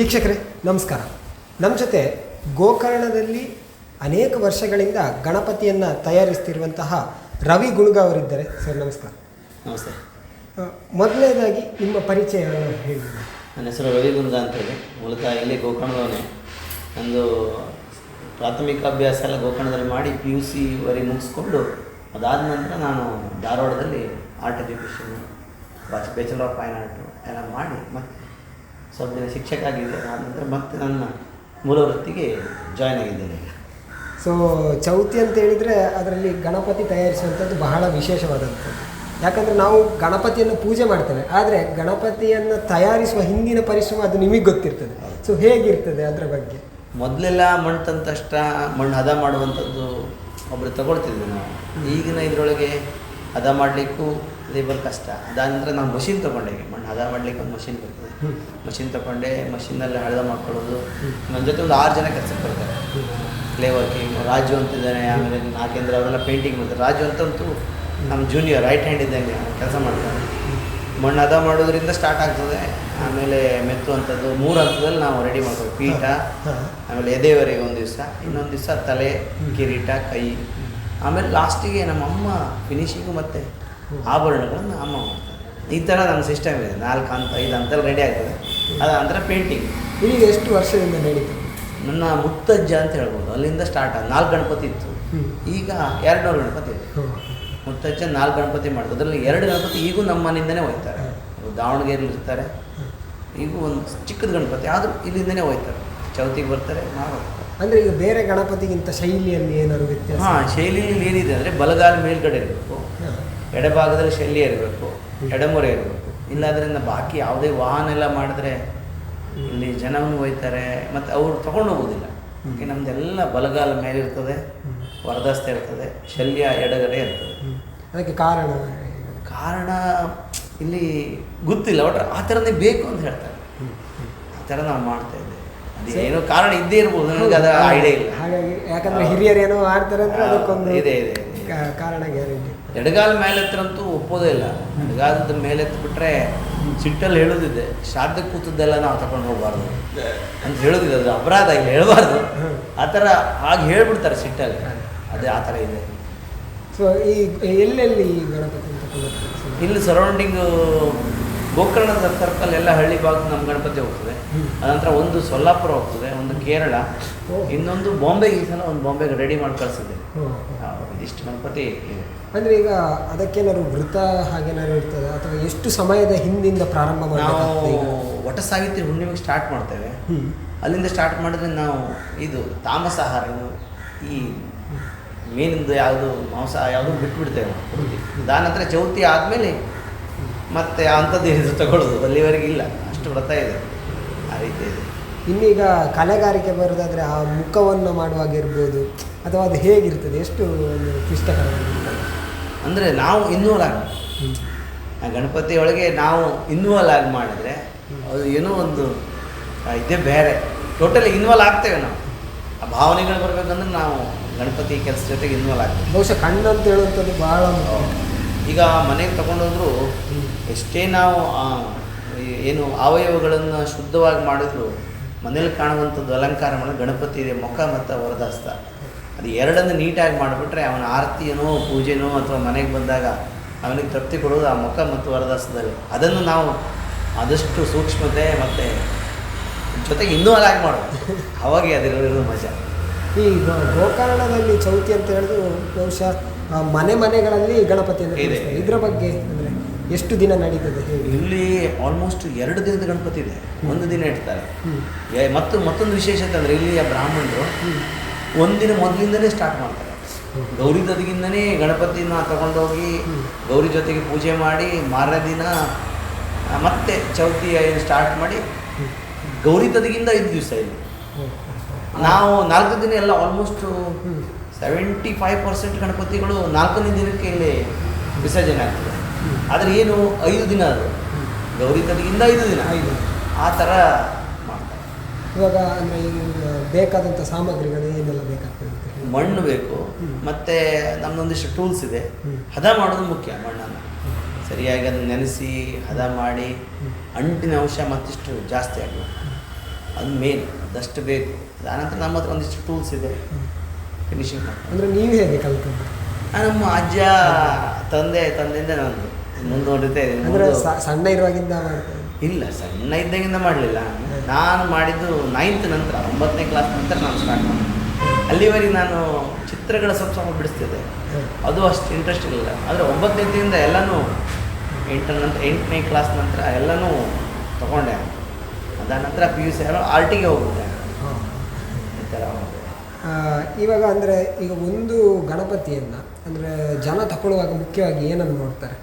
ವೀಕ್ಷಕರೇ ನಮಸ್ಕಾರ. ನಮ್ಮ ಜೊತೆ ಗೋಕರ್ಣದಲ್ಲಿ ಅನೇಕ ವರ್ಷಗಳಿಂದ ಗಣಪತಿಯನ್ನು ತಯಾರಿಸ್ತಿರುವಂತಹ ರವಿ ಗುಳ್ಗ ಅವರಿದ್ದಾರೆ. ಸರ್ ನಮಸ್ಕಾರ. ನಮಸ್ತೆ. ಮೊದಲನೇದಾಗಿ ನಿಮ್ಮ ಪರಿಚಯ ಹೇಳಿ. ನನ್ನ ಹೆಸರು ರವಿ ಅಂತ ಅಂತೇಳಿ. ಮೂಲತಃ ಇಲ್ಲಿ ಗೋಕರ್ಣದವನೇ. ನಂದು ಪ್ರಾಥಮಿಕ ಅಭ್ಯಾಸ ಎಲ್ಲ ಗೋಕರ್ಣದಲ್ಲಿ ಮಾಡಿ ಪಿ ಯು ಸಿವರೆಗೆ ಮುಗಿಸ್ಕೊಂಡು ಅದಾದ ನಂತರ ನಾನು ಧಾರವಾಡದಲ್ಲಿ art education bachelor of fine art ಎಲ್ಲ ಮಾಡಿ ಮತ್ತೆ ಸ್ವಲ್ಪ ದಿನ ಶಿಕ್ಷಕ ಆಗಿದ್ದೆ. ಆನಂತರ ಮತ್ತೆ ನನ್ನ ಮೂಲ ವೃತ್ತಿಗೆ ಜಾಯ್ನ್ ಆಗಿದ್ದೇನೆ. ಸೊ ಚೌತಿ ಅಂತ ಹೇಳಿದರೆ ಅದರಲ್ಲಿ ಗಣಪತಿ ತಯಾರಿಸುವಂಥದ್ದು ಬಹಳ ವಿಶೇಷವಾದಂಥದ್ದು. ಯಾಕಂದರೆ ನಾವು ಗಣಪತಿಯನ್ನು ಪೂಜೆ ಮಾಡ್ತೇವೆ. ಆದರೆ ಗಣಪತಿಯನ್ನು ತಯಾರಿಸುವ ಹಿಂದಿನ ಪರಿಶ್ರಮ ಅದು ನಿಮಗೆ ಗೊತ್ತಿರ್ತದೆ. ಸೊ ಹೇಗಿರ್ತದೆ ಅದರ ಬಗ್ಗೆ? ಮೊದಲೆಲ್ಲ ಮಣ್ಣು ತಂದ ತಕ್ಷಣ ಮಣ್ಣು ಹದ ಮಾಡುವಂಥದ್ದು ಒಬ್ಬರು ತಗೊಳ್ತಿದ್ವಿ ನಾವು. ಈಗಿನ ಇದರೊಳಗೆ ಹದ ಮಾಡಲಿಕ್ಕೂ ಲೇಬರ್ ಕಷ್ಟ. ಅದಾದ ನಾನು ಮಷಿನ್ ತೊಗೊಂಡೆ. ಮಣ್ಣು ಹದ ಮಾಡ್ಲಿಕ್ಕೆ ಒಂದು ಮಷಿನ್ ಬರ್ತದೆ. ಮಷಿನ್ ತೊಗೊಂಡೆ ಮಷಿನಲ್ಲಿ ಹಳದ ಮಾಡ್ಕೊಳ್ಳೋದು. ನನ್ನ ಜೊತೆ ಒಂದು ಆರು ಜನ ಕೆಲಸಕ್ಕೆ ಬರ್ತಾರೆ. ಕ್ಲೇ ವರ್ಕಿಂಗ್ ರಾಜು ಅಂತಿದ್ದಾನೆ, ಆಮೇಲೆ ನಾಗೇಂದ್ರ ಅವರೆಲ್ಲ ಪೇಂಟಿಂಗ್ ಮಾಡ್ತಾರೆ. ರಾಜು ಅಂತಂತೂ ನಮ್ಮ ಜೂನಿಯರ್ ರೈಟ್ ಹ್ಯಾಂಡ್ ಇದ್ದಂಗೆ ಕೆಲಸ ಮಾಡ್ತಾನೆ. ಮಣ್ಣು ಹದ ಮಾಡೋದ್ರಿಂದ ಸ್ಟಾರ್ಟ್ ಆಗ್ತದೆ. ಆಮೇಲೆ ಮೆತ್ತು ಅಂಥದ್ದು ಮೂರು ಹಂತದಲ್ಲಿ ನಾವು ರೆಡಿ ಮಾಡ್ತೀವಿ ಪೀಠ, ಆಮೇಲೆ ಎದೆವರೆಗೆ ಒಂದು ದಿವಸ, ಇನ್ನೊಂದು ದಿವಸ ತಲೆ, ಕಿರೀಟ, ಕೈ. ಆಮೇಲೆ ಲಾಸ್ಟಿಗೆ ನಮ್ಮ ಅಮ್ಮ ಫಿನಿಶಿಂಗು ಮತ್ತು ಆಭರಣಗಳನ್ನು ಅಮ್ಮ ಮಾಡ್ತಾರೆ. ಈ ಥರ ನಮ್ಮ ಸಿಸ್ಟಮ್ ಇದೆ. ನಾಲ್ಕು ಹಂತ ಐದು ಹಂತಲ್ಲಿ ರೆಡಿ ಆಗ್ತದೆ. ಅದ ನಂತರ ಪೇಂಟಿಂಗ್ ಈಗ ಎಷ್ಟು ವರ್ಷದಿಂದ ನಡೀತು? ನನ್ನ ಮುತ್ತಜ್ಜ ಅಂತ ಹೇಳ್ಬೋದು. ಅಲ್ಲಿಂದ ಸ್ಟಾರ್ಟ್ ಆಗ ನಾಲ್ಕು ಗಣಪತಿ ಇತ್ತು. ಈಗ ಎರಡು ನೂರು ಗಣಪತಿ ಇದೆ. ಮುತ್ತಜ್ಜ ನಾಲ್ಕು ಗಣಪತಿ ಮಾಡ್ತಾರೆ. ಅದರಲ್ಲಿ ಎರಡು ಗಣಪತಿ ಈಗೂ ನಮ್ಮ ಮನೆಯಿಂದನೇ ಹೋಗ್ತಾರೆ ದಾವಣಗೆರೆಲಿ ಇರ್ತಾರೆ. ಈಗೂ ಒಂದು ಚಿಕ್ಕದ ಗಣಪತಿ. ಆದರೂ ಇಲ್ಲಿಂದನೇ ಹೋಗ್ತಾರೆ. ಚೌತಿಗೆ ಬರ್ತಾರೆ ಮಾಡಿ ಅಂದರೆ ಈಗ ಬೇರೆ ಗಣಪತಿಗಿಂತ ಶೈಲಿಯಲ್ಲಿ ಏನಾದ್ರು ವ್ಯತ್ಯಾಸ? ಹಾಂ ಶೈಲಿಯಲ್ಲಿ ಏನಿದೆ ಅಂದರೆ ಬಲಗಾಲ ಮೇಲ್ಗಡೆ ಇರಬೇಕು. ಎಡಭಾಗದಲ್ಲಿ ಶಲ್ಯ ಇರಬೇಕು ಎಡಮೊರೆ ಇರಬೇಕು. ಇಲ್ಲಾದ್ರಿಂದ ಬಾಕಿ ಯಾವುದೇ ವಾಹನ ಎಲ್ಲ ಮಾಡಿದ್ರೆ ಇಲ್ಲಿ ಜನವನ್ನು ಒಯ್ತಾರೆ ಮತ್ತು ಅವರು ತಗೊಂಡು ಹೋಗೋದಿಲ್ಲ. ಈ ನಮ್ದೆಲ್ಲ ಬಲಗಾಲ ಮೇಲೆ ಇರ್ತದೆ ವರದಸ್ತ ಇರ್ತದೆ ಶಲ್ಯ ಎಡಗಡೆ ಇರ್ತದೆ. ಅದಕ್ಕೆ ಕಾರಣ ಕಾರಣ ಇಲ್ಲಿ ಗೊತ್ತಿಲ್ಲ ಒಟ್ಟು ಆ ಥರನೇ ಬೇಕು ಅಂತ ಹೇಳ್ತಾರೆ. ಆ ಥರ ನಾವು ಮಾಡ್ತಾ ಇದ್ದೇವೆ. ಅದೇನೋ ಏನೋ ಕಾರಣ ಇದ್ದೇ ಇರ್ಬೋದು ನನಗೆ ಅದರ ಐಡಿಯಾ ಇಲ್ಲ. ಹಾಗಾಗಿ ಯಾಕಂದ್ರೆ ಹಿರಿಯರು ಏನೋ ಆಡ್ತಾರೆ ಅಂದರೆ ಅದಕ್ಕೊಂದು ಇದೆ ಇದೆ ಇದೆ. ಕಾರಣ ಗ್ಯಾರಂಟಿ. ಎಡಗಾಲ ಮೇಲೆತ್ತರಂತೂ ಒಪ್ಪೋದೇ ಇಲ್ಲ. ಎಡಗಾಲದ ಮೇಲೆ ಬಿಟ್ರೆ ಸಿಟ್ಟಲ್ಲಿ ಹೇಳೋದಿದೆ. ಶ್ರಾದ್ದ ಕೂತದ್ದೆಲ್ಲ ನಾವು ತಗೊಂಡು ಹೋಗಬಾರ್ದು ಅಂತ ಹೇಳೋದಿದೆ. ಅದು ಅಪರಾಧ ಇಲ್ಲಿ ಹೇಳಬಾರ್ದು. ಆ ಥರ ಹಾಗೆ ಹೇಳ್ಬಿಡ್ತಾರೆ ಸಿಟ್ಟಲ್ಲಿ. ಅದೇ ಆ ಥರ ಇದೆ. ಸೊ ಈ ಎಲ್ಲೆಲ್ಲಿ ಗಣಪತಿ ಇಲ್ಲಿ ಸರೌಂಡಿಂಗು ಗೋಕರ್ಣದ ಸರ್ಕಲ್ ಎಲ್ಲ ಹಳ್ಳಿ ಭಾಗದ ನಮ್ಮ ಗಣಪತಿ ಹೋಗ್ತದೆ. ಅನಂತರ ಒಂದು ಸೊಲ್ಲಾಪುರ ಹೋಗ್ತದೆ ಒಂದು ಕೇರಳ. ಇನ್ನೊಂದು ಬಾಂಬೆಗೆ ಈ ಸಲ ಒಂದು ಬಾಂಬೆಗೆ ರೆಡಿ ಮಾಡಿ ಕಳಿಸಿದೆ. ಇದಿಷ್ಟು ಗಣಪತಿ ಇದೆ. ಅಂದ್ರೆ ಈಗ ಅದಕ್ಕೇನಾದ್ರು ವೃತ ಹಾಗೇನಾದ್ರು ಇರ್ತದೆ? ಅಥವಾ ಎಷ್ಟು ಸಮಯದ ಹಿಂದಿಂದ ಪ್ರಾರಂಭ ನಾವು ಈಗ? ವಟ ಸಾಹಿತ್ಯ ಹುಣ್ಣಿಮೆಗೆ ಸ್ಟಾರ್ಟ್ ಮಾಡ್ತೇವೆ. ಅಲ್ಲಿಂದ ಸ್ಟಾರ್ಟ್ ಮಾಡಿದ್ರೆ ನಾವು ಇದು ತಾಮಸಾಹಾರ ಆಹಾರ ಈ ಮೀನಿಂದು ಯಾವುದು ಮಾಂಸ ಯಾವುದು ಬಿಟ್ಬಿಡ್ತೇವೆ ದಾನಂತರ ನಂತರ ಚೌತಿ ಆದಮೇಲೆ ಮತ್ತೆ ಅಂಥದ್ದು ತಗೊಳ್ಳೋದು. ಅಲ್ಲಿವರೆಗೆ ಇಲ್ಲ. ಅಷ್ಟು ವ್ರತ ಇದೆ. ಆ ರೀತಿ ಇದೆ. ಇನ್ನೀಗ ಕಲೆಗಾರಿಕೆ ಬರೋದಾದರೆ ಆ ಮುಖವನ್ನು ಮಾಡುವಾಗಿರ್ಬೋದು ಅಥವಾ ಅದು ಹೇಗಿರ್ತದೆ? ಎಷ್ಟು ಒಂದು ಅಂದರೆ ನಾವು ಇನ್ವಾಲ್ ಆಗಿ ಆ ಗಣಪತಿ ಒಳಗೆ ನಾವು ಇನ್ವಾಲ್ ಆಗಿ ಮಾಡಿದರೆ ಅದು ಏನೋ ಒಂದು ಇದೇ ಬೇರೆ. ಟೋಟಲಿ ಇನ್ವಾಲ್ ಆಗ್ತೇವೆ ನಾವು. ಆ ಭಾವನೆಗಳು ಬರಬೇಕಂದ್ರೆ ನಾವು ಗಣಪತಿ ಕೆಲಸ ಜೊತೆಗೆ ಇನ್ವಾಲ್ ಆಗ್ತೇವೆ. ಬಹುಶಃ ಕಣ್ಣು ಅಂತ ಹೇಳುವಂಥದ್ದು ಭಾಳ. ಈಗ ಮನೆಗೆ ತಗೊಂಡೋದ್ರು ಎಷ್ಟೇ ನಾವು ಏನು ಅವಯವಗಳನ್ನು ಶುದ್ಧವಾಗಿ ಮಾಡಿದ್ರು ಮನೇಲಿ ಕಾಣುವಂಥದ್ದು ಅಲಂಕಾರ ಮಾಡಿ ಗಣಪತಿ ಇದೆ ಮುಖ ಮತ್ತು ವರದಹಸ್ತ ಅದು ಎರಡನ್ನು ನೀಟಾಗಿ ಮಾಡಿಬಿಟ್ರೆ ಅವನ ಆರತಿಯನೋ ಪೂಜೆನೋ ಅಥವಾ ಮನೆಗೆ ಬಂದಾಗ ಅವನಿಗೆ ತೃಪ್ತಿ ಕೊಡೋದು ಆ ಮುಖ ಮತ್ತು ವರದಾಸದಲ್ಲಿ ಅದನ್ನು ನಾವು ಆದಷ್ಟು ಸೂಕ್ಷ್ಮತೆ ಮತ್ತು ಜೊತೆಗೆ ಇನ್ನೂ ಅಲಾಗ್ ಮಾಡೋದು. ಅವಾಗೆ ಅದಿರೋ ಮಜಾ. ಈ ಗೋಕರ್ಣದಲ್ಲಿ ಚೌತಿ ಅಂತ ಹೇಳಿದ್ರು ಬಹುಶಃ ಮನೆ ಮನೆಗಳಲ್ಲಿ ಗಣಪತಿ ಇದೆ. ಇದರ ಬಗ್ಗೆ ಅಂದರೆ ಎಷ್ಟು ದಿನ ನಡೀತದೆ ಇಲ್ಲಿ ಆಲ್ಮೋಸ್ಟ್ ಎರಡು ದಿನದ ಗಣಪತಿ ಇದೆ. ಒಂದು ದಿನ ಇಡ್ತಾರೆ. ಮತ್ತು ಮತ್ತೊಂದು ವಿಶೇಷತೆ ಅಂದರೆ ಇಲ್ಲಿಯ ಬ್ರಾಹ್ಮಣರು ಹ್ಮ್. ಒಂದಿನ ಮೊದಲಿಂದನೇ ಸ್ಟಾರ್ಟ್ ಮಾಡ್ತಾರೆ. ಗೌರಿ ಜೊತೆಗಿಂದನೇ ಗಣಪತಿನ ತಗೊಂಡೋಗಿ. ಗೌರಿ ಜೊತೆಗೆ ಪೂಜೆ ಮಾಡಿ ಮಾರನೇ ದಿನ ಮತ್ತೆ ಚೌತಿ ಸ್ಟಾರ್ಟ್ ಮಾಡಿ ಗೌರಿ ತದಿಗಿಂದ ಐದು ದಿವಸ ಇಲ್ಲಿ. ನಾವು ನಾಲ್ಕು ದಿನ ಎಲ್ಲ ಆಲ್ಮೋಸ್ಟ್. ಸೆವೆಂಟಿ ಫೈವ್ ಪರ್ಸೆಂಟ್ ಗಣಪತಿಗಳು ನಾಲ್ಕನೇ ದಿನಕ್ಕೆ ಇಲ್ಲಿ ವಿಸರ್ಜನೆ ಆಗ್ತದೆ. ಆದರೆ ಏನು ಐದು ದಿನ ಅದು. ಗೌರಿ ತದಿಗಿಂದ ಐದು ದಿನ. ಐದು. ಆ ಥರ ಮಾಡ್ತಾರೆ. ಇವಾಗ ಅಂದರೆ ಈಗ ಬೇಕಾದಂಥ ಸಾಮಗ್ರಿಗಳು ಏನೆಲ್ಲ ಬೇಕಾಗ್ತದೆ ಮಣ್ಣು ಬೇಕು. ಮತ್ತು ನಮ್ಮದೊಂದಿಷ್ಟು ಟೂಲ್ಸ್ ಇದೆ. ಹದ ಮಾಡೋದು ಮುಖ್ಯ ಮಣ್ಣನ್ನು. ಸರಿಯಾಗಿ ಅದನ್ನು ನೆನೆಸಿ ಹದ ಮಾಡಿ ಅಂಟಿನ ಅಂಶ ಮತ್ತಿಷ್ಟು ಜಾಸ್ತಿ ಆಗಬೇಕು. ಅದು ಮೇನ್ ಅದಷ್ಟು ಬೇಕು. ಅದಾನಂತರ ನಮ್ಮ ಹತ್ರ ಒಂದಿಷ್ಟು ಟೂಲ್ಸ್ ಇದೆ. ಫಿನಿಶಿಂಗ್ ಅಂದರೆ ನೀವು ಹೇಗೆ ಕಲ್ತದ್ದು ನಮ್ಮ ಅಜ್ಜ ತಂದೆ ತಂದೆಯಿಂದ ನಾನು ಮುಂದುವರಿತಾ ಇದ್ದೀನಿ. ಅಂದರೆ ಸಣ್ಣ ಇರುವಾಗಿಂದ ಮಾಡ್ತಾ ಇದ್ದೆ. ಇಲ್ಲ ಸಣ್ಣ ಇದ್ದಾಗಿಂದ ಮಾಡಲಿಲ್ಲ. ನಾನು ಮಾಡಿದ್ದು ನೈನ್ತ್ ನಂತರ ಒಂಬತ್ತನೇ ಕ್ಲಾಸ್ ನಂತರ ನಾನು ಸ್ಟಾರ್ಟ್ ಮಾಡಿದೆ ಅಲ್ಲಿವರೆಗೆ ನಾನು ಚಿತ್ರಗಳ ಸ್ವಲ್ಪ ಸ್ವಲ್ಪ ಬಿಡಿಸ್ತಿದ್ದೆ. ಅದು ಅಷ್ಟು ಇಂಟ್ರೆಸ್ಟ್ ಇರಲಿಲ್ಲ. ಆದರೆ ಒಂಬತ್ತನೇದಿಂದ ಎಲ್ಲನೂ ಎಂಟು ನಂತರ ಎಂಟನೇ ಕ್ಲಾಸ್ ನಂತರ ಎಲ್ಲನೂ ತೊಗೊಂಡೆ. ಅದಾದ ನಂತರ ಪಿ ಯು ಸಿ ಎಲ್ಲ ಆರ್ಟಿಗೆ ಹೋಗ್ಬಿಟ್ಟೆ. ಹಾ. ಈ ಥರ ಇವಾಗ ಅಂದರೆ ಈಗ ಒಂದು ಗಣಪತಿಯನ್ನು ಅಂದರೆ ಜನ ತಗೊಳ್ಳುವಾಗ ಮುಖ್ಯವಾಗಿ ಏನನ್ನು ನೋಡ್ತಾರೆ?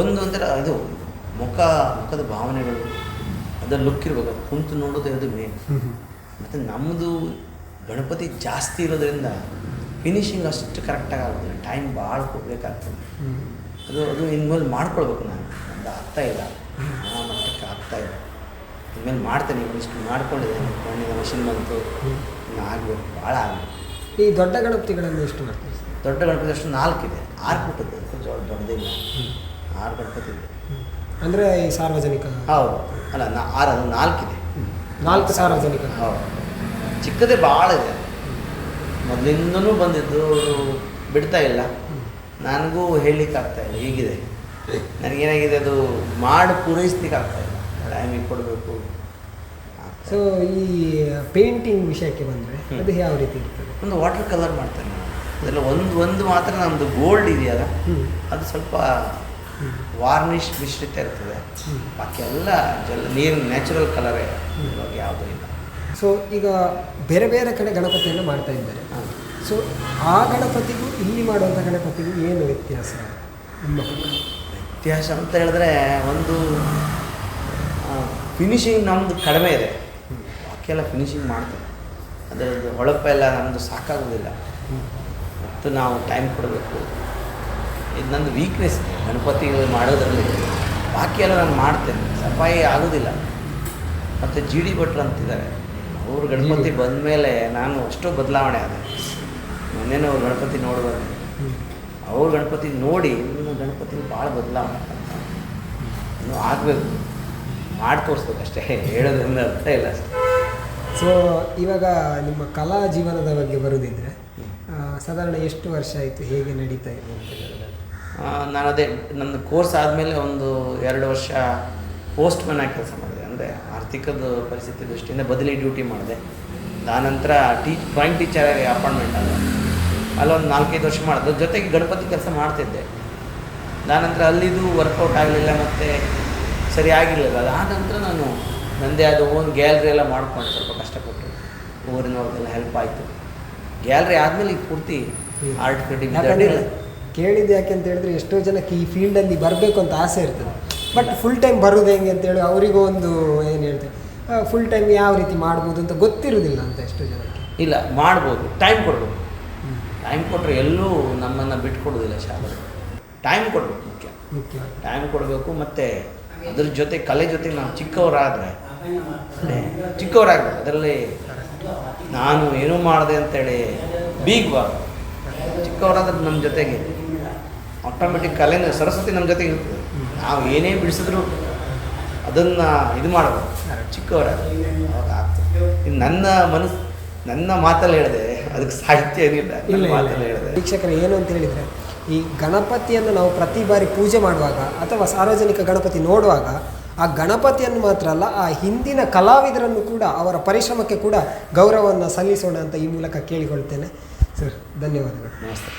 ಒಂದು ಒಂಥರ ಅದು ಮುಖ ಮುಖದ ಭಾವನೆಗಳು ಅದರ ಲುಕ್ ಇರ್ಬೇಕು ಅದು ಕುಂತು ನೋಡೋದೇ ಅದು ಮೇನ್ ಮತ್ತು ನಮ್ಮದು ಗಣಪತಿ ಜಾಸ್ತಿ ಇರೋದ್ರಿಂದ ಫಿನಿಶಿಂಗ್ ಅಷ್ಟು ಕರೆಕ್ಟಾಗಿ ಆಗೋದಿಲ್ಲ. ಟೈಮ್ ಭಾಳ ಕೊಡಬೇಕಾಗ್ತದೆ ಅದು ಅದು ಇನ್ಮೇಲೆ ಮಾಡ್ಕೊಳ್ಬೇಕು ನಾನು. ಅದು ಆಗ್ತಾ ಇಲ್ಲ. ಆ ಮಟ್ಟಕ್ಕೆ ಆಗ್ತಾ ಇಲ್ಲ. ಇನ್ಮೇಲೆ ಮಾಡ್ತೇನೆ ಇಷ್ಟು ಮಾಡ್ಕೊಂಡಿದ್ದೇನೆ ಮಣ್ಣಿನ ಮಷಿನ್ ಬಂತು. ಇನ್ನು ಆಗಬೇಕು. ಭಾಳ ಆಗಬೇಕು. ಈ ದೊಡ್ಡ ಗಣಪತಿಗಳನ್ನು ಎಷ್ಟು ಮಾಡ್ತೀವಿ ದೊಡ್ಡ ಗಣಪತಿ ಅಷ್ಟು ನಾಲ್ಕಿದೆ. ಆರು ಪುಟ್ಟದ್ದು. ದೊಡ್ಡ ದೊಡ್ಡದಿಲ್ಲ. ಆರು ಗಣಪತಿ ಇದೆ ಅಂದರೆ ಈ ಸಾರ್ವಜನಿಕ. ಹೌದು. ಅಲ್ಲ ನಾ ಆರು ಅದು ನಾಲ್ಕಿದೆ. ನಾಲ್ಕು ಸಾರ್ವಜನಿಕ. ಹೌದು. ಚಿಕ್ಕದೇ ಭಾಳ ಇದೆ. ಮೊದಲಿಂದನೂ ಬಂದಿದ್ದು ಬಿಡ್ತಾ ಇಲ್ಲ. ನನಗೂ ಹೇಳಲಿಕ್ಕೆ ಆಗ್ತಾ ಇಲ್ಲ. ಹೀಗಿದೆ. ನನಗೇನಾಗಿದೆ ಅದು ಮಾಡಿ ಪೂರೈಸ್ಲಿಕ್ಕೆ ಆಗ್ತಾ ಇಲ್ಲ. ಟೈಮಿಗೆ ಕೊಡಬೇಕು. ಸೊ ಈ ಪೇಂಟಿಂಗ್ ವಿಷಯಕ್ಕೆ ಬಂದರೆ ಅದು ಯಾವ ರೀತಿ ಇರ್ತದೆ? ಒಂದು ವಾಟರ್ ಕಲರ್ ಮಾಡ್ತಾರೆ ಅದೆಲ್ಲ ಒಂದು ಒಂದು ಮಾತ್ರ ನಮ್ಮದು ಗೋಲ್ಡ್ ಇದೆಯಲ್ಲ ಅದು ಸ್ವಲ್ಪ ವಾರ್ನಿಷ್ ಮಿಶ್ರಿತ ಇರ್ತದೆ. ಬಾಕಿ ಎಲ್ಲ ಜಲ್ ನೀರು ನ್ಯಾಚುರಲ್ ಕಲರೇ ಇವಾಗ ಯಾವುದೂ ಇಲ್ಲ. ಸೊ ಈಗ ಬೇರೆ ಬೇರೆ ಕಡೆ ಗಣಪತಿಯನ್ನು ಮಾಡ್ತಾ ಇದ್ದಾರೆ. ಸೊ ಆ ಗಣಪತಿಗೂ ಇಲ್ಲಿ ಮಾಡುವಂಥ ಗಣಪತಿಗೂ ಏನು ವ್ಯತ್ಯಾಸ? ನಿಮ್ಮ ವ್ಯತ್ಯಾಸ ಅಂತ ಹೇಳಿದ್ರೆ ಒಂದು ಫಿನಿಶಿಂಗ್ ನಮ್ಮದು ಕಡಿಮೆ ಇದೆ. ಬಾಕಿಯೆಲ್ಲ ಫಿನಿಷಿಂಗ್ ಮಾಡ್ತೇವೆ. ಅದರದ್ದು ಹೊಳಪೆಲ್ಲ ನಮ್ಮದು ಸಾಕಾಗೋದಿಲ್ಲ. ಮತ್ತು ನಾವು ಟೈಮ್ ಕೊಡಬೇಕು. ಇದು ನಂದು ವೀಕ್ನೆಸ್ ಗಣಪತಿ ಮಾಡೋದ್ರಲ್ಲಿ. ಬಾಕಿ ಎಲ್ಲ ನಾನು ಮಾಡ್ತೇನೆ ಸಫಾಯಿ ಆಗೋದಿಲ್ಲ. ಮತ್ತು ಜಿ ಡಿ ಭಟ್ರು ಅಂತಿದ್ದಾರೆ. ಅವ್ರು ಗಣಪತಿ ಬಂದ ಮೇಲೆ ನಾನು ಅಷ್ಟೋ ಬದಲಾವಣೆ ಆದ. ಮೊನ್ನೆನೇ ಅವ್ರು ಗಣಪತಿ ನೋಡುವಾಗ. ಅವ್ರು ಗಣಪತಿ ನೋಡಿ ಇನ್ನು ಗಣಪತಿ ಭಾಳ ಬದಲಾವಣೆ ಇನ್ನು ಆಗಬೇಕು. ಮಾಡಿ ತೋರಿಸ್ಬೇಕು ಅಷ್ಟೇ. ಹೇಳೋದ್ರಿಂದ ಅರ್ಥ ಇಲ್ಲ ಅಷ್ಟೇ. ಸೊ ಇವಾಗ ನಿಮ್ಮ ಕಲಾ ಜೀವನದ ಬಗ್ಗೆ ಬರೋದಿದ್ರೆ ಸಾಧಾರಣ ಎಷ್ಟು ವರ್ಷ ಆಯಿತು ಹೇಗೆ ನಡೀತಾ ಇದೆ ಅಂತ ನಾನು ಅದೇ ನನ್ನ ಕೋರ್ಸ್ ಆದಮೇಲೆ ಒಂದು ಎರಡು ವರ್ಷ ಪೋಸ್ಟ್ ಮ್ಯಾನ್ ಆಗಿ ಕೆಲಸ ಮಾಡಿದೆ. ಅಂದರೆ ಆರ್ಥಿಕದ ಪರಿಸ್ಥಿತಿ ದೃಷ್ಟಿಯಿಂದ ಬದಲಿ ಡ್ಯೂಟಿ ಮಾಡಿದೆ. ಆನಂತರ ಟೀ ಡ್ರಾಯಿಂಗ್ ಟೀಚರಾಗಿ ಅಪಾಯಿಂಟ್ಮೆಂಟ್ ಆದ. ಅಲ್ಲೊಂದು ನಾಲ್ಕೈದು ವರ್ಷ ಮಾಡಿದೆ. ಜೊತೆಗೆ ಗಣಪತಿ ಕೆಲಸ ಮಾಡ್ತಿದ್ದೆ. ನಂತರ ಅಲ್ಲಿದು ವರ್ಕೌಟ್ ಆಗಲಿಲ್ಲ ಮತ್ತು ಸರಿ ಆಗಿರಲಿಲ್ಲ. ಅದಾದ ನಂತರ ನಾನು ನನ್ನದೇ ಆದ ಓನ್ ಗ್ಯಾಲ್ರಿ ಎಲ್ಲ ಮಾಡ್ಕೊಂಡು ಸ್ವಲ್ಪ ಕಷ್ಟಪಟ್ಟು ಊರಿನವ್ರಿಗೆಲ್ಲ ಹೆಲ್ಪ್ ಆಯಿತು. ಗ್ಯಾಲ್ರಿ ಆದಮೇಲೆ ಈಗ ಪೂರ್ತಿ ಆರ್ಟ್ ಯಾಕಂದ್ರೆ ಕೇಳಿದ್ದು ಯಾಕೆ ಅಂತ ಹೇಳಿದ್ರೆ ಎಷ್ಟೋ ಜನಕ್ಕೆ ಈ ಫೀಲ್ಡಲ್ಲಿ ಬರಬೇಕು ಅಂತ ಆಸೆ ಇರ್ತದೆ. ಬಟ್ ಫುಲ್ ಟೈಮ್ ಬರೋದು ಹೆಂಗೆ ಅಂತೇಳಿ ಅವರಿಗೂ ಒಂದು ಏನು ಹೇಳ್ತೇವೆ ಫುಲ್ ಟೈಮ್ ಯಾವ ರೀತಿ ಮಾಡ್ಬೋದು ಅಂತ ಗೊತ್ತಿರೋದಿಲ್ಲ ಅಂತ ಎಷ್ಟೋ ಜನಕ್ಕೆ. ಇಲ್ಲ ಮಾಡ್ಬೋದು. ಟೈಮ್ ಕೊಡಬೇಕು. ಟೈಮ್ ಕೊಟ್ಟರೆ ಎಲ್ಲೂ ನಮ್ಮನ್ನು ಬಿಟ್ಕೊಡೋದಿಲ್ಲ ಶಾಲೆ ಟೈಮ್ ಕೊಡಬೇಕು ಮುಖ್ಯ. ಮುಖ್ಯ. ಟೈಮ್ ಕೊಡಬೇಕು ಮತ್ತು ಅದ್ರ ಜೊತೆ ಕಲೆ ಜೊತೆ ನಾವು ಚಿಕ್ಕವರಾದರೆ ಚಿಕ್ಕವರಾಗಬೇಕು. ಅದರಲ್ಲಿ ನಾನು ಏನೂ ಮಾಡಿದೆ ಅಂತೇಳಿ ಬೀಗ್ಬಾರ್ದು ಚಿಕ್ಕವರಾದ್ರೆ ನಮ್ಮ ಜೊತೆಗೆ ಆಟೋಮೆಟಿಕ್ ಕಲೆನ ಸರಸ್ವತಿ ನಮ್ಮ ಜೊತೆಗೆ ಇರ್ತದೆ. ನಾವು ಏನೇ ಬಿಡಿಸಿದ್ರು ಅದನ್ನು ಇದು ಮಾಡೋದು ಚಿಕ್ಕವರ ಅವಾಗ ಆಗ್ತದೆ. ನನ್ನ ಮನಸ್ಸು ನನ್ನ ಮಾತಲ್ಲಿ ಹೇಳಿದೆ ಅದಕ್ಕೆ ಸಾಹಿತ್ಯ ಏನಿಲ್ಲ ಇಲ್ಲ. ಮಾತಲ್ಲಿ ಹೇಳಿದೆ. ವೀಕ್ಷಕರು ಏನು ಅಂತ ಹೇಳಿದರೆ ಈ ಗಣಪತಿಯನ್ನು ನಾವು ಪ್ರತಿ ಬಾರಿ ಪೂಜೆ ಮಾಡುವಾಗ ಅಥವಾ ಸಾರ್ವಜನಿಕ ಗಣಪತಿ ನೋಡುವಾಗ ಆ ಗಣಪತಿಯನ್ನು ಮಾತ್ರ ಅಲ್ಲ ಆ ಹಿಂದಿನ ಕಲಾವಿದರನ್ನು ಕೂಡ ಅವರ ಪರಿಶ್ರಮಕ್ಕೆ ಕೂಡ ಗೌರವವನ್ನು ಸಲ್ಲಿಸೋಣ ಅಂತ ಈ ಮೂಲಕ ಕೇಳಿಕೊಳ್ತೇನೆ. ಸರ್ ಧನ್ಯವಾದಗಳು. ನಮಸ್ತೆ.